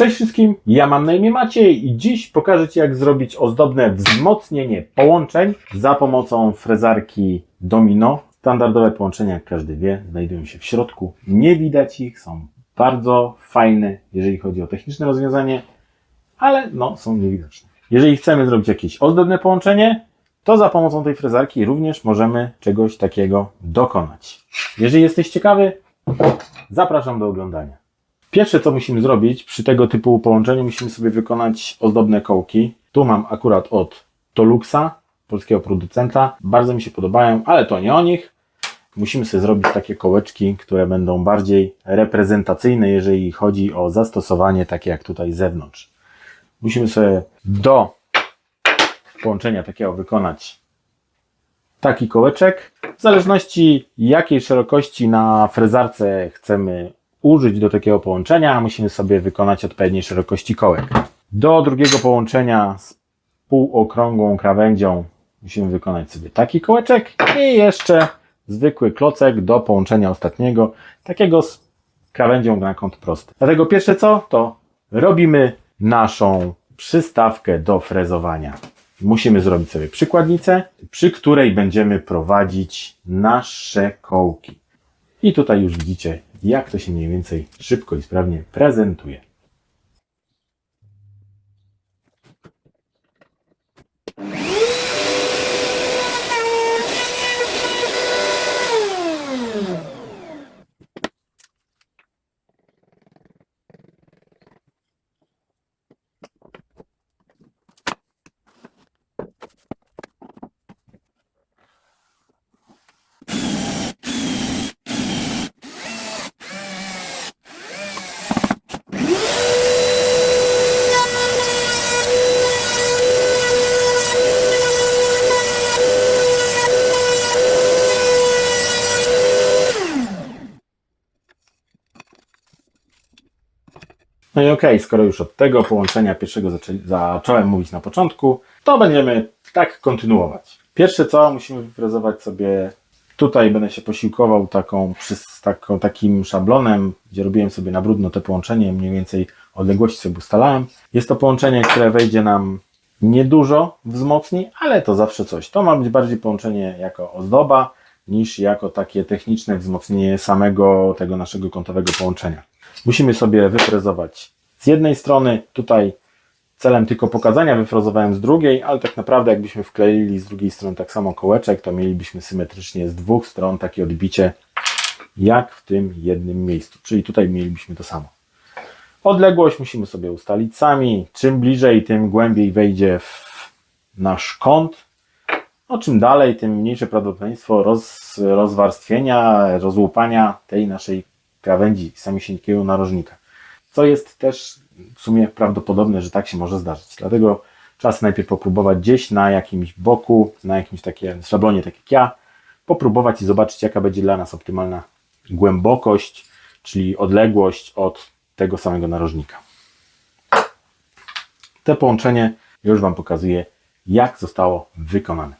Cześć wszystkim, ja mam na imię Maciej i dziś pokażę Ci jak zrobić ozdobne wzmocnienie połączeń za pomocą frezarki Domino. Standardowe połączenia, jak każdy wie, znajdują się w środku. Nie widać ich, są bardzo fajne, jeżeli chodzi o techniczne rozwiązanie, ale no, są niewidoczne. Jeżeli chcemy zrobić jakieś ozdobne połączenie, to za pomocą tej frezarki również możemy czegoś takiego dokonać. Jeżeli jesteś ciekawy, zapraszam do oglądania. Pierwsze, co musimy zrobić przy tego typu połączeniu, musimy sobie wykonać ozdobne kołki. Tu mam akurat od Toluxa, polskiego producenta. Bardzo mi się podobają, ale to nie o nich. Musimy sobie zrobić takie kołeczki, które będą bardziej reprezentacyjne, jeżeli chodzi o zastosowanie takie jak tutaj z zewnątrz. Musimy sobie do połączenia takiego wykonać taki kołeczek. W zależności jakiej szerokości na frezarce chcemy użyć do takiego połączenia, musimy sobie wykonać odpowiedniej szerokości kołek. Do drugiego połączenia z półokrągłą krawędzią musimy wykonać sobie taki kołeczek i jeszcze zwykły klocek do połączenia ostatniego, takiego z krawędzią na kąt prosty. Dlatego pierwsze co, to robimy naszą przystawkę do frezowania. Musimy zrobić sobie przykładnicę, przy której będziemy prowadzić nasze kołki. I tutaj już widzicie, jak to się mniej więcej szybko i sprawnie prezentuje. No i okej, skoro już od tego połączenia pierwszego zacząłem mówić na początku, to będziemy tak kontynuować. Pierwsze co, musimy wyfrezować sobie, tutaj będę się posiłkował taką, taką, takim szablonem, gdzie robiłem sobie na brudno te połączenie, mniej więcej odległości sobie ustalałem. Jest to połączenie, które wejdzie nam niedużo wzmocni, ale to zawsze coś. To ma być bardziej połączenie jako ozdoba, niż jako takie techniczne wzmocnienie samego tego naszego kątowego połączenia. Musimy sobie wyfrezować z jednej strony, tutaj celem tylko pokazania wyfrezowałem z drugiej, ale tak naprawdę jakbyśmy wkleili z drugiej strony tak samo kołeczek, to mielibyśmy symetrycznie z dwóch stron takie odbicie jak w tym jednym miejscu, czyli tutaj mielibyśmy to samo. Odległość musimy sobie ustalić sami. Czym bliżej, tym głębiej wejdzie w nasz kąt. No, czym dalej, tym mniejsze prawdopodobieństwo roz, rozwarstwienia, rozłupania tej naszej krawędzi samisienkiego narożnika. Co jest też w sumie prawdopodobne, że tak się może zdarzyć. Dlatego czas najpierw popróbować gdzieś na jakimś boku, na jakimś takim szablonie, tak jak ja, popróbować i zobaczyć, jaka będzie dla nas optymalna głębokość, czyli odległość od tego samego narożnika. Te połączenie już Wam pokazuję, jak zostało wykonane.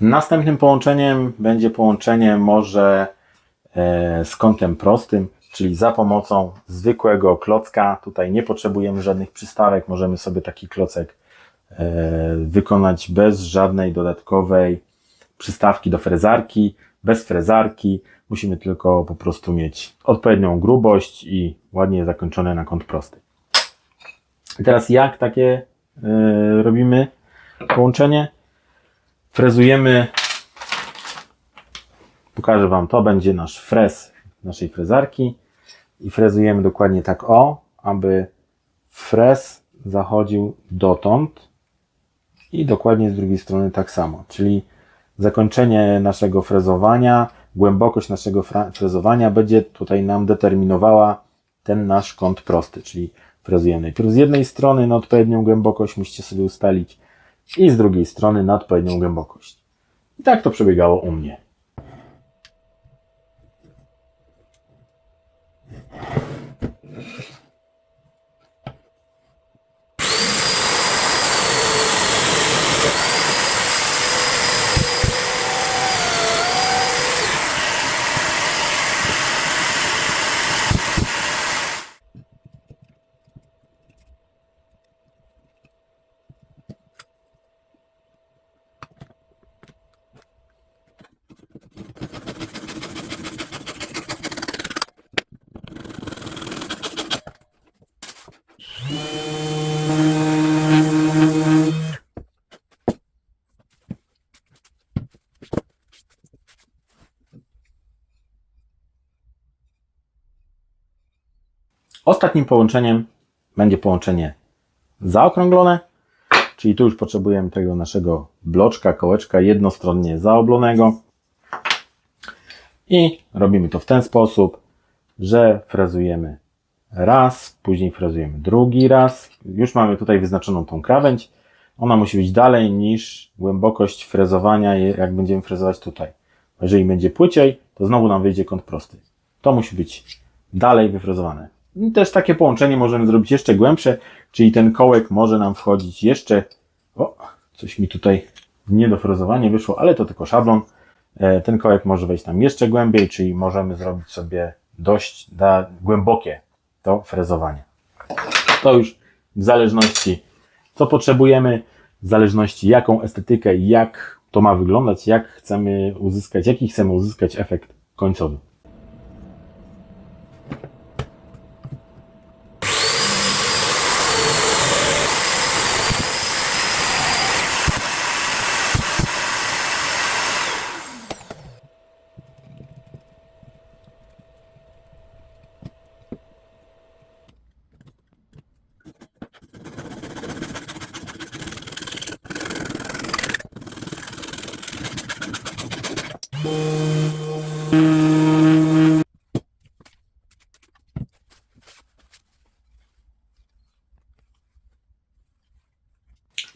Następnym połączeniem będzie połączenie może e, z kątem prostym, czyli za pomocą zwykłego klocka. Tutaj nie potrzebujemy żadnych przystawek, możemy sobie taki klocek e, wykonać bez żadnej dodatkowej przystawki do frezarki, bez frezarki. Musimy tylko po prostu mieć odpowiednią grubość i ładnie zakończone na kąt prosty. I teraz jak takie e, robimy połączenie? Frezujemy. Pokażę Wam, to będzie nasz frez naszej frezarki i frezujemy dokładnie tak o, aby frez zachodził dotąd i dokładnie z drugiej strony tak samo. Czyli zakończenie naszego frezowania, głębokość naszego frezowania będzie tutaj nam determinowała ten nasz kąt prosty, czyli frezujemy najpierw z jednej strony na odpowiednią głębokość, musicie sobie ustalić, i z drugiej strony na odpowiednią głębokość. I tak to przebiegało u mnie. Ostatnim połączeniem będzie połączenie zaokrąglone, czyli tu już potrzebujemy tego naszego bloczka, kołeczka jednostronnie zaoblonego. I robimy to w ten sposób, że frezujemy raz, później frezujemy drugi raz. Już mamy tutaj wyznaczoną tą krawędź. Ona musi być dalej niż głębokość frezowania, jak będziemy frezować tutaj. Jeżeli będzie płyciej, to znowu nam wyjdzie kąt prosty. To musi być dalej wyfrezowane. Też takie połączenie możemy zrobić jeszcze głębsze, czyli ten kołek może nam wchodzić jeszcze. O, coś mi tutaj niedofrezowanie wyszło, ale to tylko szablon. E, Ten kołek może wejść tam jeszcze głębiej, czyli możemy zrobić sobie dość da, głębokie to frezowanie. To już w zależności co potrzebujemy, w zależności jaką estetykę, jak to ma wyglądać, jak chcemy uzyskać, jaki chcemy uzyskać efekt końcowy.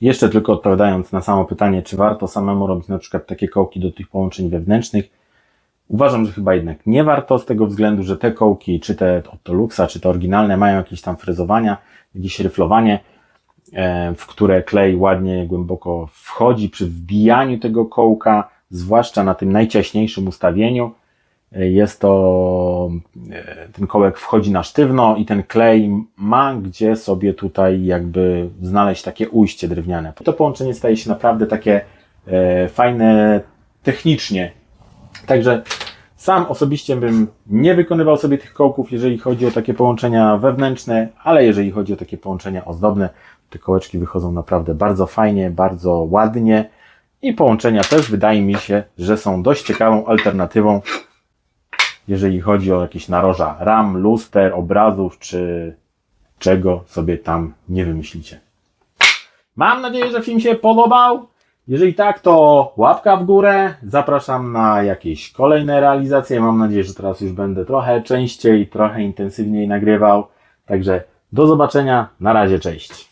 Jeszcze tylko odpowiadając na samo pytanie, czy warto samemu robić na przykład takie kołki do tych połączeń wewnętrznych, uważam, że chyba jednak nie warto z tego względu, że te kołki, czy te od Luxa, czy te oryginalne, mają jakieś tam fryzowania, jakieś ryflowanie, e, w które klej ładnie, głęboko wchodzi przy wbijaniu tego kołka, zwłaszcza na tym najciaśniejszym ustawieniu. Jest to, e, ten kołek wchodzi na sztywno i ten klej ma gdzie sobie tutaj jakby znaleźć takie ujście drewniane. To połączenie staje się naprawdę takie e, fajne technicznie. Także sam osobiście bym nie wykonywał sobie tych kołków, jeżeli chodzi o takie połączenia wewnętrzne, ale jeżeli chodzi o takie połączenia ozdobne, te kołeczki wychodzą naprawdę bardzo fajnie, bardzo ładnie i połączenia też wydaje mi się, że są dość ciekawą alternatywą jeżeli chodzi o jakieś naroża ram, luster, obrazów, czy czego sobie tam nie wymyślicie. Mam nadzieję, że film się podobał. Jeżeli tak, to łapka w górę. Zapraszam na jakieś kolejne realizacje. Mam nadzieję, że teraz już będę trochę częściej, trochę intensywniej nagrywał. Także do zobaczenia. Na razie, cześć.